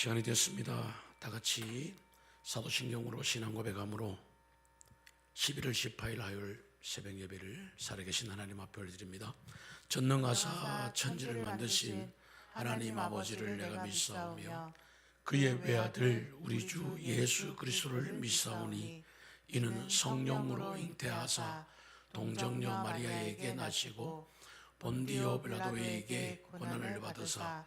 시간이 됐습니다. 다 같이 사도신경으로 신앙 고백함으로 11월 18일 화요일 새벽 예배를 살아계신 하나님 앞에 올려드립니다. 전능하사 천지를 만드신 하나님 아버지를 내가 믿사오며 그의 외아들 우리 주 예수 그리스도를 믿사오니 이는 성령으로 잉태하사 동정녀 마리아에게 나시고 본디오 빌라도에게 고난을 받으사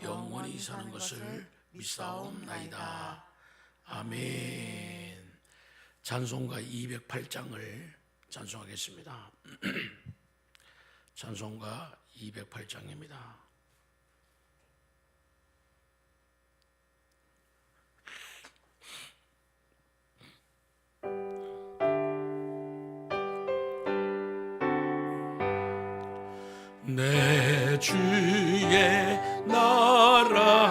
영원히 사는 것을 믿사옵나이다. 아멘. 찬송가 208장을 찬송하겠습니다. 찬송가 208장입니다. 내 주의 나라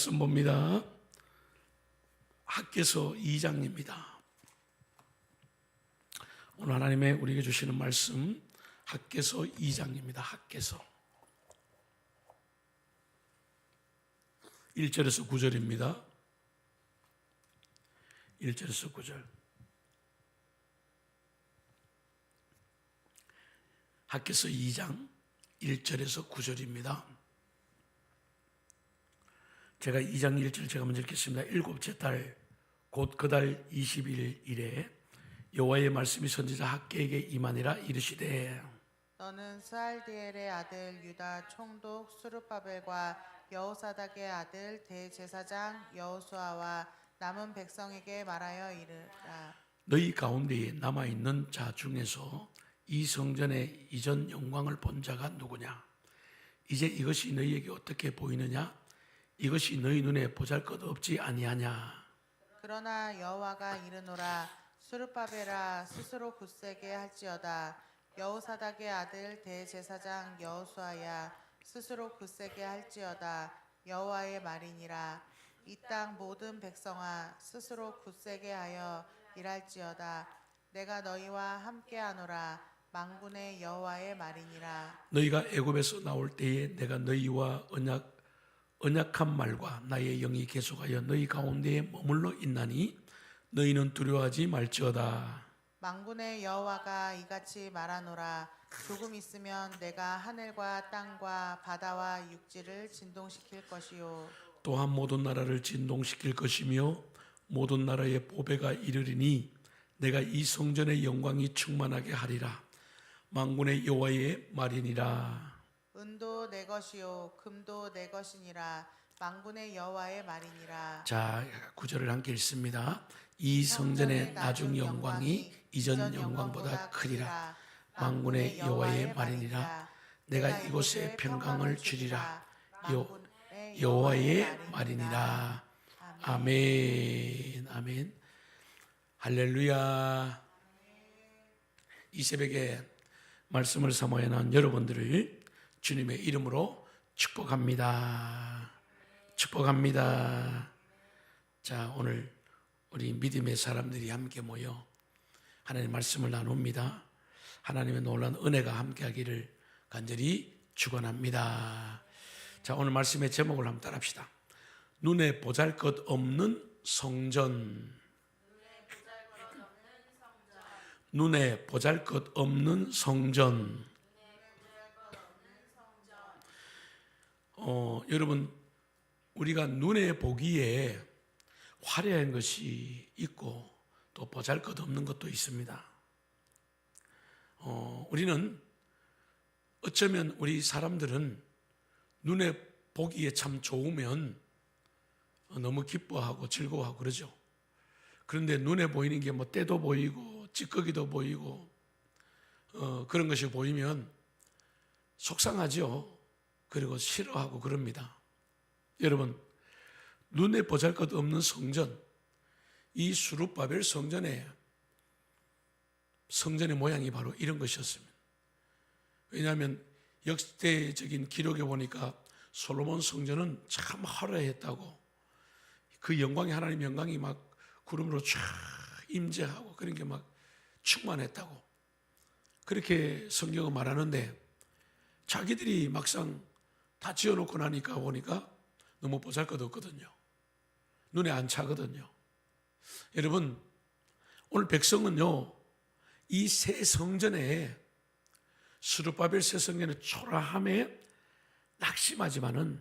말씀 봅니다 학계서 2장입니다 오늘 하나님의 우리에게 주시는 말씀 학계서 2장입니다. 학계서 1절에서 9절입니다. 1절에서 9절. 학계서 2장 1절에서 9절입니다. 제가 2장 1절 제가 먼저 읽겠습니다. 일곱째 달 곧 그 달 20일 이래 여호와의 말씀이 선지자 학계에게 임하니라 이르시되 너는 스알디엘의 아들 유다 총독 수르바벨과 여호사닥의 아들 대제사장 여호수아와 남은 백성에게 말하여 이르라 너희 가운데에 남아 있는 자 중에서 이 성전의 이전 영광을 본 자가 누구냐? 이제 이것이 너희에게 어떻게 보이느냐? 이것이 너희 눈에 보잘것 없지 아니하냐? 그러나 여호와가 이르노라 수르바벨아 스스로 굳세게 할지어다. 여호사닥의 아들 대제사장 여호수아야 스스로 굳세게 할지어다. 여호와의 말이니라. 이 땅 모든 백성아 스스로 굳세게 하여 일할지어다. 내가 너희와 함께하노라. 망군의 여호와의 말이니라. 너희가 애굽에서 나올 때에 내가 너희와 언약 언약한 말과 나의 영이 계속하여 너희 가운데에 머물러 있나니 너희는 두려워하지 말지어다. 망군의 여호와가 이같이 말하노라 조금 있으면 내가 하늘과 땅과 바다와 육지를 진동시킬 것이요 또한 모든 나라를 진동시킬 것이며 모든 나라의 보배가 이르리니 내가 이 성전의 영광이 충만하게 하리라. 망군의 여호와의 말이니라. 내 것이요 금도 내 것이니라 망군의 여호와의 말이니라 자, 구절을 함께 읽습니다. 이 성전의 나중 영광이 이전 영광보다 크리라. 망군의 여호와의 말이니라. 내가 이곳에 평강을 주리라. 여, 여호와의 말이니라. 아멘. 아멘. 할렐루야. 이 새벽에 말씀을 사모해 난 여러분들을 주님의 이름으로 축복합니다. 축복합니다. 자, 오늘 우리 믿음의 사람들이 함께 모여 하나님 말씀을 나눕니다. 하나님의 놀란 은혜가 함께하기를 간절히 축원합니다. 자, 오늘 말씀의 제목을 한번 따라합시다. 눈에 보잘것 없는 성전. 눈에 보잘것 없는 성전. 어, 여러분 우리가 눈에 보기에 화려한 것이 있고 또 보잘것 없는 것도 있습니다. 어, 우리는 어쩌면 우리 사람들은 눈에 보기에 참 좋으면 어, 너무 기뻐하고 즐거워하고 그러죠. 그런데 눈에 보이는 게 뭐 때도 보이고 찌꺼기도 보이고 어, 그런 것이 보이면 속상하죠. 그리고 싫어하고 그럽니다. 여러분 눈에 보잘 것 없는 성전 이 수룹바벨 성전의 성전의 모양이 바로 이런 것이었습니다. 왜냐하면 역대적인 기록에 보니까 솔로몬 성전은 참 화려했다고 그 영광이 하나님 영광이 막 구름으로 쫙 임재하고 그런 게 막 충만했다고 그렇게 성경은 말하는데 자기들이 막상 다 지어놓고 나니까 보니까 너무 보잘 것 없거든요. 눈에 안 차거든요. 여러분 오늘 백성은요 이 새 성전에 수르바벨 새 성전의 초라함에 낙심하지만은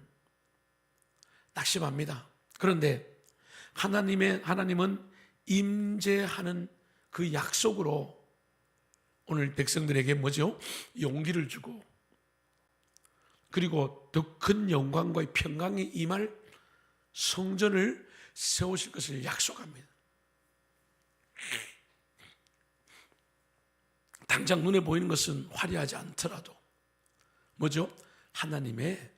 낙심합니다. 그런데 하나님의 하나님은 임재하는 그 약속으로 오늘 백성들에게 뭐죠? 용기를 주고 그리고 더 큰 영광과의 평강이 임할 성전을 세우실 것을 약속합니다. 당장 눈에 보이는 것은 화려하지 않더라도 뭐죠? 하나님의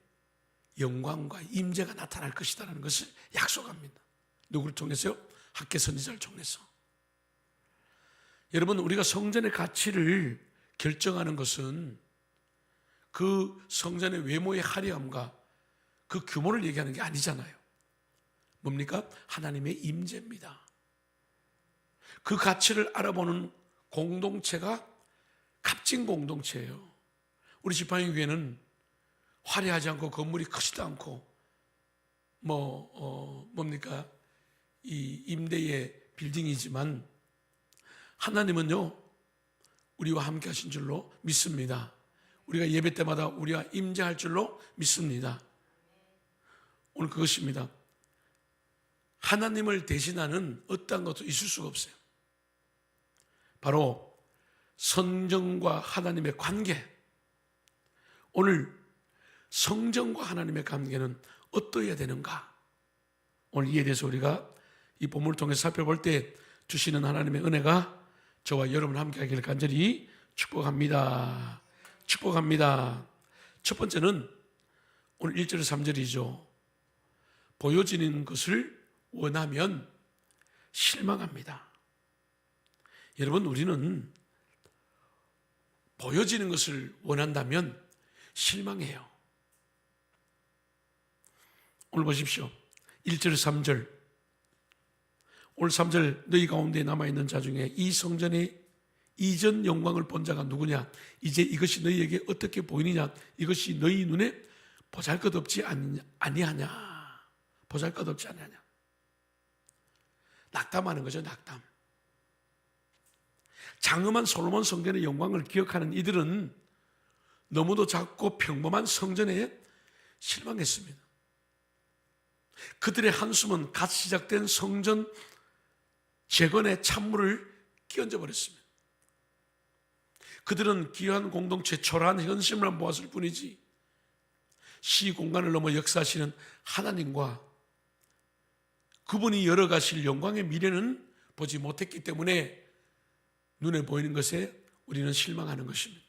영광과 임재가 나타날 것이다라는 것을 약속합니다. 누구를 통해서요? 학계 선지자를 통해서. 여러분 우리가 성전의 가치를 결정하는 것은 그 성전의 외모의 화려함과 그 규모를 얘기하는 게 아니잖아요. 뭡니까? 하나님의 임재입니다. 그 가치를 알아보는 공동체가 값진 공동체예요. 우리 지팡이 교회는 화려하지 않고 건물이 크지도 않고 뭐 어, 뭡니까 이 임대의 빌딩이지만 하나님은요 우리와 함께 하신 줄로 믿습니다. 우리가 예배 때마다 우리와 임재할 줄로 믿습니다. 오늘 그것입니다. 하나님을 대신하는 어떠한 것도 있을 수가 없어요. 바로 성전과 하나님의 관계. 오늘 성전과 하나님의 관계는 어떠해야 되는가? 오늘 이에 대해서 우리가 이 본문을 통해 살펴볼 때 주시는 하나님의 은혜가 저와 여러분 함께 하기를 간절히 축복합니다. 축복합니다. 첫 번째는 오늘 1절 3절이죠. 보여지는 것을 원하면 실망합니다. 여러분, 우리는 보여지는 것을 원한다면 실망해요. 오늘 보십시오. 1절 3절. 오늘 3절 너희 가운데 남아있는 자 중에 이 성전의 이전 영광을 본 자가 누구냐? 이제 이것이 너희에게 어떻게 보이느냐? 이것이 너희 눈에 보잘것없지 아니하냐? 보잘것없지 아니하냐? 낙담하는 거죠, 낙담. 장엄한 솔로몬 성전의 영광을 기억하는 이들은 너무도 작고 평범한 성전에 실망했습니다. 그들의 한숨은 갓 시작된 성전 재건의 찬물을 끼얹어 버렸습니다. 그들은 귀한 공동체 초라한 현실만 보았을 뿐이지 시 공간을 넘어 역사하시는 하나님과 그분이 열어가실 영광의 미래는 보지 못했기 때문에 눈에 보이는 것에 우리는 실망하는 것입니다.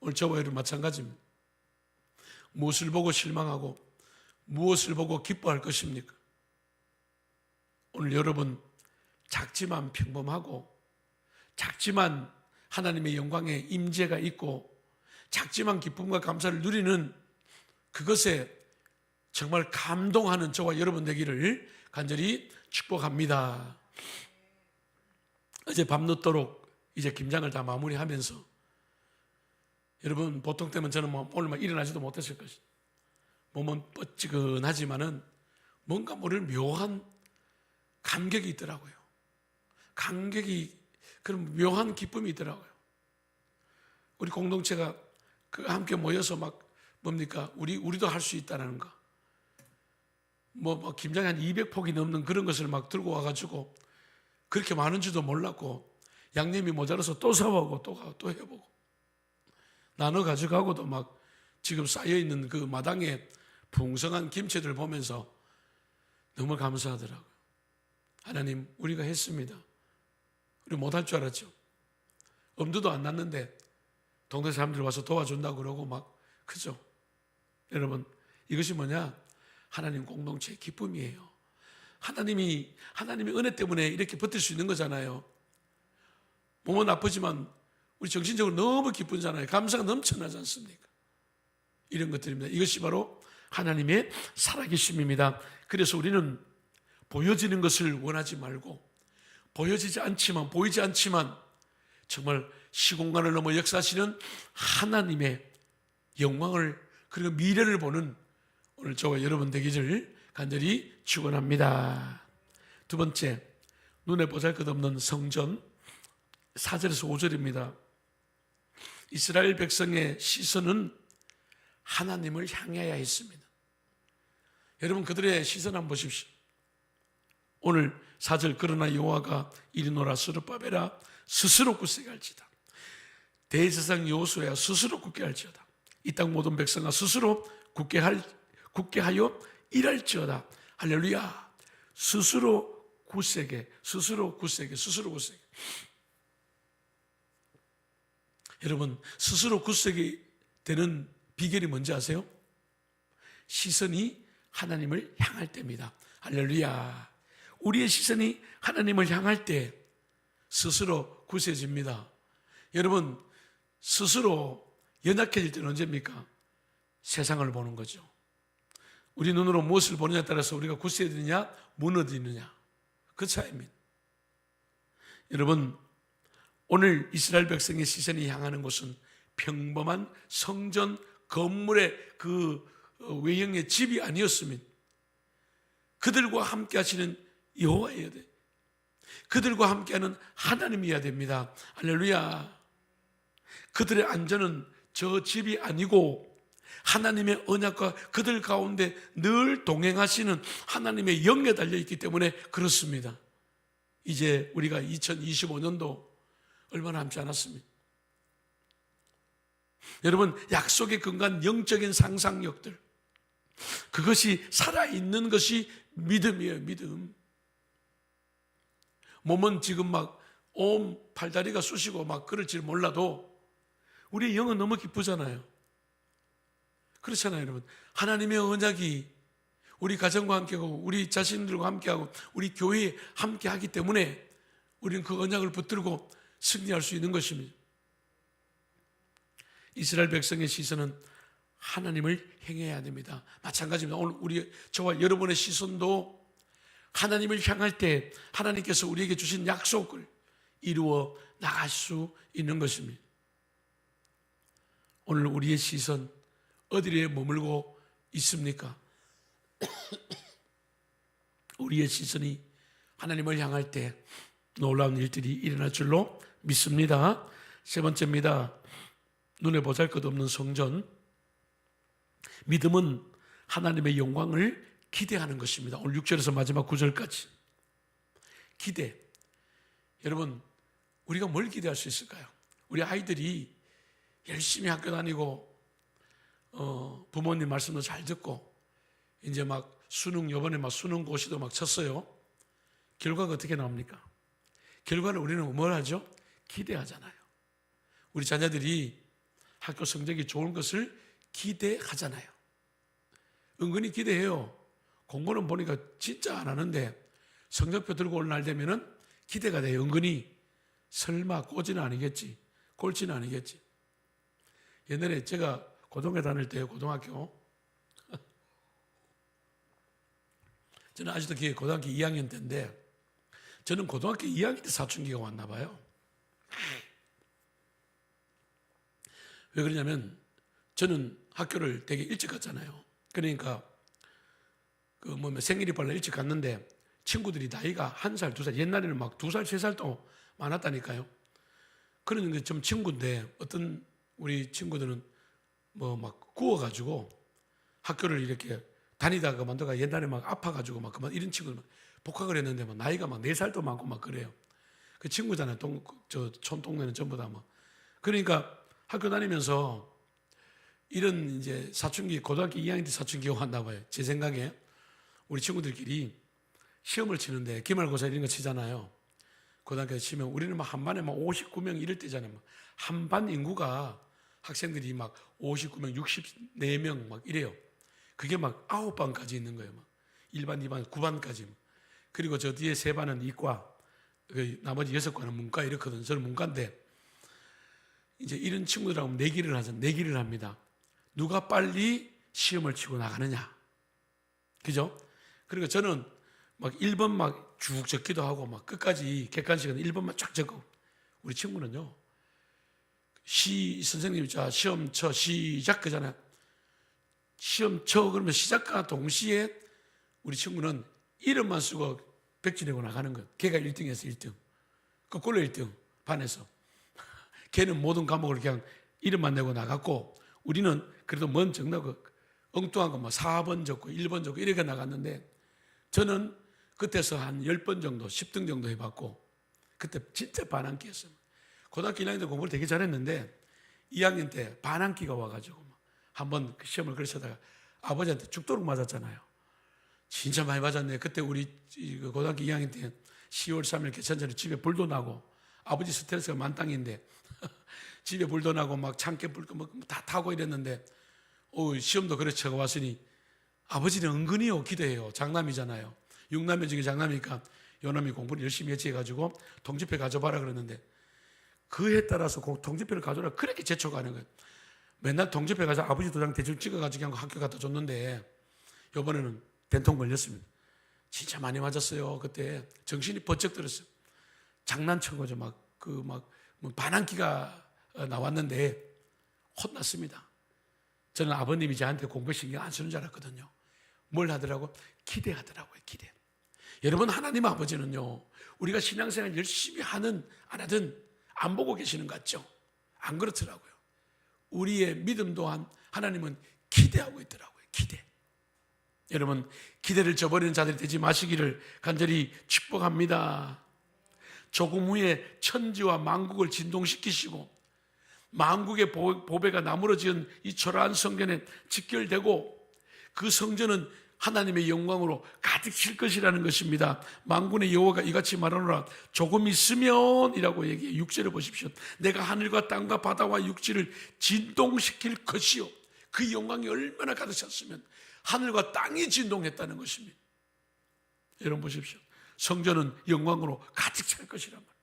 오늘 저와 여러분 마찬가지입니다. 무엇을 보고 실망하고 무엇을 보고 기뻐할 것입니까? 오늘 여러분 작지만 평범하고 작지만 하나님의 영광의 임재가 있고 작지만 기쁨과 감사를 누리는 그것에 정말 감동하는 저와 여러분 되기를 간절히 축복합니다. 어제 밤늦도록 이제 김장을 다 마무리하면서 여러분 보통 때면 저는 뭐 오늘 막 일어나지도 못했을 것이 몸은 뻗지근하지만은 뭔가 모를 묘한 감격이 있더라고요. 감격이 그런 묘한 기쁨이 있더라고요. 우리 공동체가 그 함께 모여서 막 뭡니까 우리 우리도 할 수 있다라는 거. 뭐, 뭐 김장이 한 200폭이 넘는 그런 것을 막 들고 와 가지고 그렇게 많은 줄도 몰랐고 양념이 모자라서 또 사오고 또 가고 또 해보고 나눠 가져가고도 막 지금 쌓여 있는 그 마당에 풍성한 김치들 보면서 너무 감사하더라고요. 하나님, 우리가 했습니다. 우리 못할 줄 알았죠. 엄두도 안 났는데 동네 사람들 와서 도와준다고 그러고 막 그죠? 여러분, 이것이 뭐냐? 하나님 공동체의 기쁨이에요. 하나님이 하나님의 은혜 때문에 이렇게 버틸 수 있는 거잖아요. 몸은 아프지만 우리 정신적으로 너무 기쁘잖아요. 감사가 넘쳐나지 않습니까? 이런 것들입니다. 이것이 바로 하나님의 살아계심입니다. 그래서 우리는 보여지는 것을 원하지 말고 보여지지 않지만 보이지 않지만 정말 시공간을 넘어 역사하시는 하나님의 영광을 그리고 미래를 보는 오늘 저와 여러분 되기를 간절히 축원합니다. 두 번째 눈에 보잘것없는 성전 4절에서 5절입니다. 이스라엘 백성의 시선은 하나님을 향해야 했습니다. 여러분 그들의 시선 한번 보십시오. 오늘 4절 그러나 여호와가 이리노라 스룹바벨아 스스로 굳게 할지다. 대제사장 여호수야 스스로 굳게 할지어다. 이 땅 모든 백성아 스스로 굳게 할 굳게 하여 일할지어다. 할렐루야. 스스로 굳세게 스스로 굳세게 스스로 굳세게 여러분 스스로 굳세게 되는 비결이 뭔지 아세요? 시선이 하나님을 향할 때입니다. 할렐루야. 우리의 시선이 하나님을 향할 때 스스로 굳세집니다. 여러분 스스로 연약해질 때는 언제입니까? 세상을 보는 거죠. 우리 눈으로 무엇을 보느냐에 따라서 우리가 굳세지느냐 무너지느냐 그 차이입니다. 여러분 오늘 이스라엘 백성의 시선이 향하는 곳은 평범한 성전 건물의 그 외형의 집이 아니었습니다. 그들과 함께 하시는 여호와여야 돼. 그들과 함께하는 하나님이어야 됩니다. 할렐루야. 그들의 안전은 저 집이 아니고 하나님의 언약과 그들 가운데 늘 동행하시는 하나님의 영에 달려 있기 때문에 그렇습니다. 이제 우리가 2025년도 얼마 남지 않았습니다. 여러분, 약속의 근간 영적인 상상력들. 그것이 살아있는 것이 믿음이에요, 믿음. 몸은 지금 막온 팔다리가 쑤시고 막 그럴지 몰라도 우리 영은 너무 기쁘잖아요. 그렇잖아요, 여러분. 하나님의 언약이 우리 가정과 함께하고 우리 자신들과 함께하고 우리 교회에 함께하기 때문에 우리는 그 언약을 붙들고 승리할 수 있는 것입니다. 이스라엘 백성의 시선은 하나님을 행해야 됩니다. 마찬가지입니다. 오늘 우리 저와 여러분의 시선도 하나님을 향할 때 하나님께서 우리에게 주신 약속을 이루어 나갈 수 있는 것입니다. 오늘 우리의 시선 어디에 머물고 있습니까? 우리의 시선이 하나님을 향할 때 놀라운 일들이 일어날 줄로 믿습니다. 세 번째입니다. 눈에 보잘 것 없는 성전. 믿음은 하나님의 영광을 기대하는 것입니다. 오늘 6절에서 마지막 9절까지. 기대. 여러분, 우리가 뭘 기대할 수 있을까요? 우리 아이들이 열심히 학교 다니고, 어, 부모님 말씀도 잘 듣고, 이제 막 수능, 요번에 막 수능 고시도 막 쳤어요. 결과가 어떻게 나옵니까? 결과는 우리는 뭘 하죠? 기대하잖아요. 우리 자녀들이 학교 성적이 좋은 것을 기대하잖아요. 은근히 기대해요. 공부는 보니까 진짜 안 하는데 성적표 들고 올 날 되면은 기대가 돼요. 은근히 설마 꼬지는 아니겠지. 꼴찌는 아니겠지. 옛날에 제가 고등학교 다닐 때 고등학교 저는 아직도 기억에 고등학교 2학년 때인데 저는 고등학교 2학년 때 사춘기가 왔나 봐요. 왜 그러냐면 저는 학교를 되게 일찍 갔잖아요. 그러니까 그 뭐 생일이 빨라 일찍 갔는데 친구들이 나이가 한 살, 두 살, 옛날에는 막 두 살, 세 살도 많았다니까요. 그런 게 좀 친구인데 어떤 우리 친구들은 뭐 막 구워가지고 학교를 이렇게 다니다가 만다가 옛날에 막 아파가지고 막 그만 이런 친구들 막 복학을 했는데 막 나이가 막 네 살도 많고 막 그래요. 그 친구잖아요. 동, 저 촌동네는 전부 다 뭐. 그러니까 학교 다니면서 이런 이제 사춘기 고등학교 2학년 때 사춘기가 왔나 봐요. 제 생각에 우리 친구들끼리 시험을 치는데 기말고사 이런 거 치잖아요. 고등학교 치면 우리는 막 한 반에 막 59명 이럴 때잖아요. 한 반 인구가 학생들이 막 59명, 64명 막 이래요. 그게 막 아홉 반까지 있는 거예요. 막 1반, 2반, 9반까지. 그리고 저 뒤에 세 반은 이과, 그 나머지 여섯 과는 문과 이렇거든. 저는 문과인데 이제 이런 친구들하고 내기를 하죠. 내기를 합니다. 누가 빨리 시험을 치고 나가느냐. 그죠? 그리고 저는 막 1번 막 쭉 적기도 하고 막 끝까지 객관식은 1번만 쫙 적고 우리 친구는요. 시 선생님이 자 시험 쳐 시작 그잖아요. 시험 쳐 그러면 시작과 동시에 우리 친구는 이름만 쓰고 백지 내고 나가는 것. 걔가 1등에서 1등. 거꾸로 1등 반에서. 걔는 모든 과목을 그냥 이름만 내고 나갔고 우리는 그래도 먼 정답 엉뚱한 거뭐 4번 적고 1번 적고 이렇게 나갔는데 저는 그때서 한 10번 정도 10등 정도 해봤고 그때 진짜 반항기였어요. 고등학교 1학년 때 공부를 되게 잘했는데 2학년 때 반항기가 와가지고 한번 그 시험을 그러시다가 아버지한테 죽도록 맞았잖아요. 진짜 많이 맞았네. 그때 우리 그 고등학교 2학년 때 10월 3일 개천절에 집에 불도 나고 아버지 스트레스가 만땅인데 집에 불도 나고 막 창께 불다 타고 이랬는데 어, 시험도 그래 쳐가 왔으니 아버지는 은근히요 기대해요. 장남이잖아요. 육남매 중에 장남이니까 요놈이 공부를 열심히 했지 해가지고 동지표 가져봐라 그랬는데 그 해 따라서 그 동지표를 가져라 그렇게 제쳐가는 거예요. 맨날 동지표 가서 아버지 도장 대충 찍어가지고 그냥 학교 갖다 줬는데 요번에는 된통 걸렸습니다. 진짜 많이 맞았어요. 그때 정신이 번쩍 들었어요. 장난친 거죠. 막그막뭐 반항기가 나왔는데 혼났습니다. 저는 아버님이 저한테 공부 신경 안 쓰는 줄 알았거든요. 뭘 하더라고? 기대하더라고요. 기대. 여러분 하나님 아버지는요. 우리가 신앙생활 열심히 하는 안 하든 안 보고 계시는 것 같죠? 안 그렇더라고요. 우리의 믿음 또한 하나님은 기대하고 있더라고요. 기대. 여러분 기대를 저버리는 자들이 되지 마시기를 간절히 축복합니다. 조금 후에 천지와 만국을 진동시키시고 만국의 보- 보배가 나무로 지은 이 초라한 성전에 직결되고 그 성전은 하나님의 영광으로 가득 칠 것이라는 것입니다. 만군의 여호와가 이같이 말하노라 조금 있으면이라고 얘기해 육체를 보십시오. 내가 하늘과 땅과 바다와 육지를 진동시킬 것이요. 그 영광이 얼마나 가득 찼으면 하늘과 땅이 진동했다는 것입니다. 여러분 보십시오. 성전은 영광으로 가득 찰 것이란 말이에요.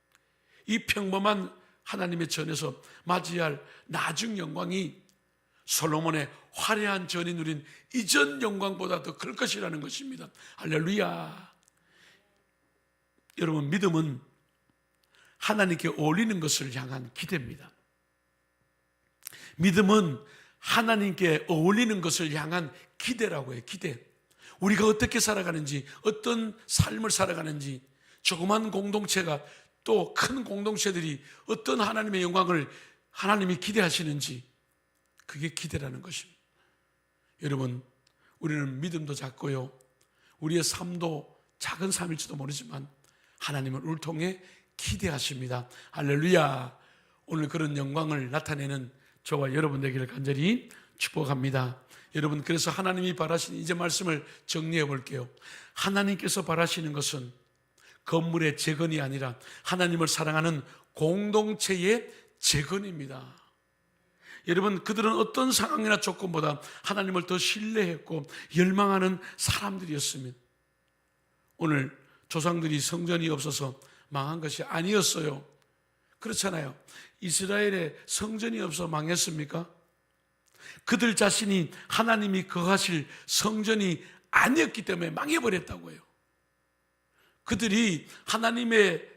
이 평범한 하나님의 전에서 맞이할 나중 영광이 솔로몬의 화려한 전이 누린 이전 영광보다 더 클 것이라는 것입니다. 할렐루야. 여러분, 믿음은 하나님께 어울리는 것을 향한 기대입니다. 믿음은 하나님께 어울리는 것을 향한 기대라고 해요. 기대. 우리가 어떻게 살아가는지, 어떤 삶을 살아가는지, 조그만 공동체가 또 큰 공동체들이 어떤 하나님의 영광을 하나님이 기대하시는지, 그게 기대라는 것입니다. 여러분, 우리는 믿음도 작고요. 우리의 삶도 작은 삶일지도 모르지만 하나님은 우리를 통해 기대하십니다. 할렐루야. 오늘 그런 영광을 나타내는 저와 여러분 되기를 간절히 축복합니다. 여러분, 그래서 하나님이 바라시는 이제 말씀을 정리해 볼게요. 하나님께서 바라시는 것은 건물의 재건이 아니라 하나님을 사랑하는 공동체의 재건입니다. 여러분, 그들은 어떤 상황이나 조건보다 하나님을 더 신뢰했고 열망하는 사람들이었습니다. 오늘 조상들이 성전이 없어서 망한 것이 아니었어요. 그렇잖아요. 이스라엘에 성전이 없어 망했습니까? 그들 자신이 하나님이 거하실 성전이 아니었기 때문에 망해버렸다고요. 그들이 하나님의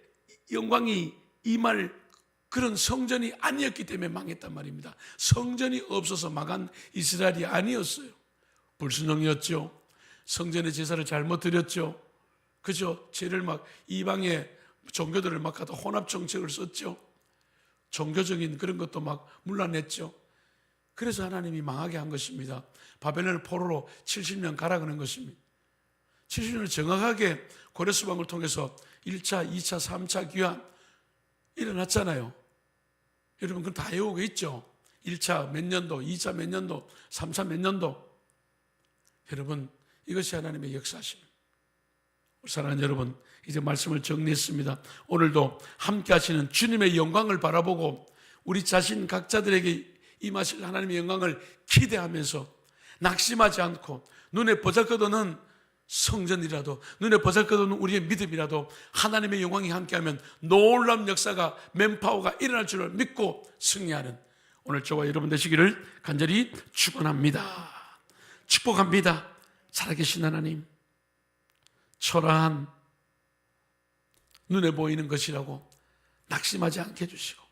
영광이 임할 그런 성전이 아니었기 때문에 망했단 말입니다. 성전이 없어서 망한 이스라엘이 아니었어요. 불순종이었죠. 성전의 제사를 잘못 드렸죠. 그죠? 죄를 막 이방의 종교들을 막 갖다 혼합 정책을 썼죠. 종교적인 그런 것도 막 물러냈죠. 그래서 하나님이 망하게 한 것입니다. 바벨론을 포로로 70년 가라 그런 것입니다. 70년을 정확하게 고레스방을 통해서 1차, 2차, 3차 귀환 일어났잖아요. 여러분 그건 다 외우고 있죠. 1차 몇 년도, 2차 몇 년도, 3차 몇 년도. 여러분 이것이 하나님의 역사십니다. 사랑하는 여러분, 이제 말씀을 정리했습니다. 오늘도 함께 하시는 주님의 영광을 바라보고 우리 자신 각자들에게 임하실 하나님의 영광을 기대하면서 낙심하지 않고 눈에 보잘것없는 성전이라도 눈에 보잘것없는 우리의 믿음이라도 하나님의 영광이 함께하면 놀라운 역사가 맨파워가 일어날 줄을 믿고 승리하는 오늘 저와 여러분 되시기를 간절히 축원합니다. 축복합니다. 살아계신 하나님. 초라한 눈에 보이는 것이라고 낙심하지 않게 해주시고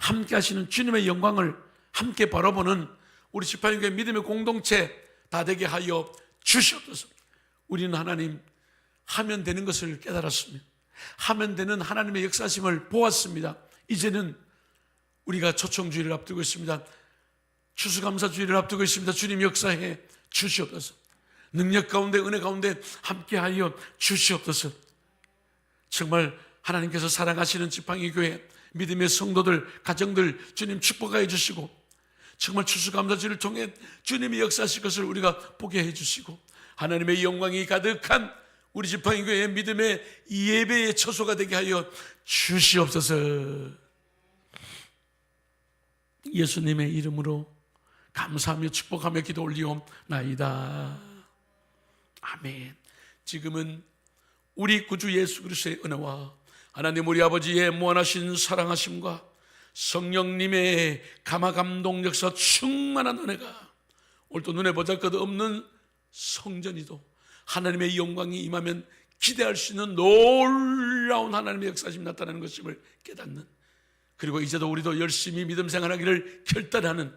함께 하시는 주님의 영광을 함께 바라보는 우리 지파인교회 믿음의 공동체 다 되게 하여 주시옵소서 우리는 하나님 하면 되는 것을 깨달았습니다. 하면 되는 하나님의 역사심을 보았습니다. 이제는 우리가 초청주의를 앞두고 있습니다. 추수감사주의를 앞두고 있습니다. 주님 역사해 주시옵소서. 능력 가운데 은혜 가운데 함께하여 주시옵소서. 정말 하나님께서 사랑하시는 지팡이 교회 믿음의 성도들 가정들 주님 축복하여 주시고 정말 추수감사주를 통해 주님이 역사하실 것을 우리가 보게 해 주시고 하나님의 영광이 가득한 우리 지팡이 교회의 믿음의 예배의 처소가 되게 하여 주시옵소서. 예수님의 이름으로 감사하며 축복하며 기도 올리옵나이다. 아멘. 지금은 우리 구주 예수 그리스도의 은혜와 하나님 우리 아버지의 무한하신 사랑하심과 성령님의 감화 감동 역사 충만한 은혜가 오늘도 눈에 보잘 것 없는 성전이도 하나님의 영광이 임하면 기대할 수 있는 놀라운 하나님의 역사심이 나타나는 것임을 깨닫는 그리고 이제도 우리도 열심히 믿음 생활하기를 결단하는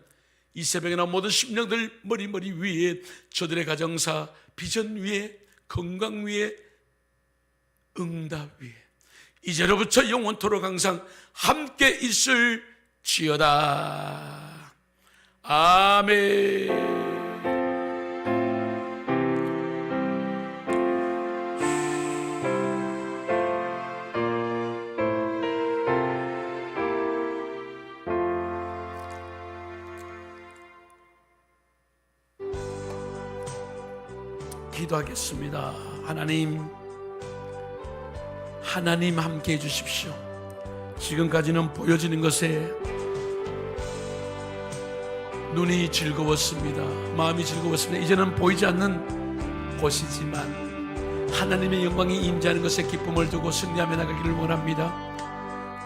이 새벽에 나 모든 심령들 머리머리 위에 저들의 가정사 비전 위에 건강 위에 응답 위에 이제로부터 영원토록 항상 함께 있을 지어다. 아멘 기도하겠습니다. 하나님, 하나님 함께 해주십시오. 지금까지는 보여지는 것에 눈이 즐거웠습니다. 마음이 즐거웠습니다. 이제는 보이지 않는 곳이지만 하나님의 영광이 임재하는 것에 기쁨을 두고 승리하며 나가기를 원합니다.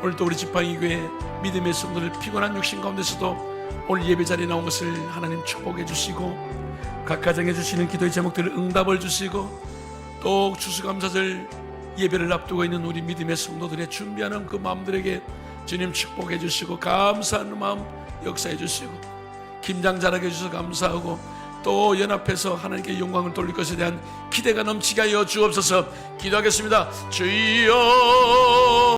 오늘도 우리 지팡이 교회 믿음의 성도들 피곤한 육신 가운데서도 오늘 예배 자리에 나온 것을 하나님 축복해 주시고 각 가정에 주시는 기도의 제목들을 응답을 주시고 또 추수감사절 예배를 앞두고 있는 우리 믿음의 성도들의 준비하는 그 마음들에게 주님 축복해 주시고 감사하는 마음 역사해 주시고 김장 잘하게 해주셔서 감사하고 또 연합해서 하나님께 영광을 돌릴 것에 대한 기대가 넘치게 하여 주옵소서. 기도하겠습니다. 주여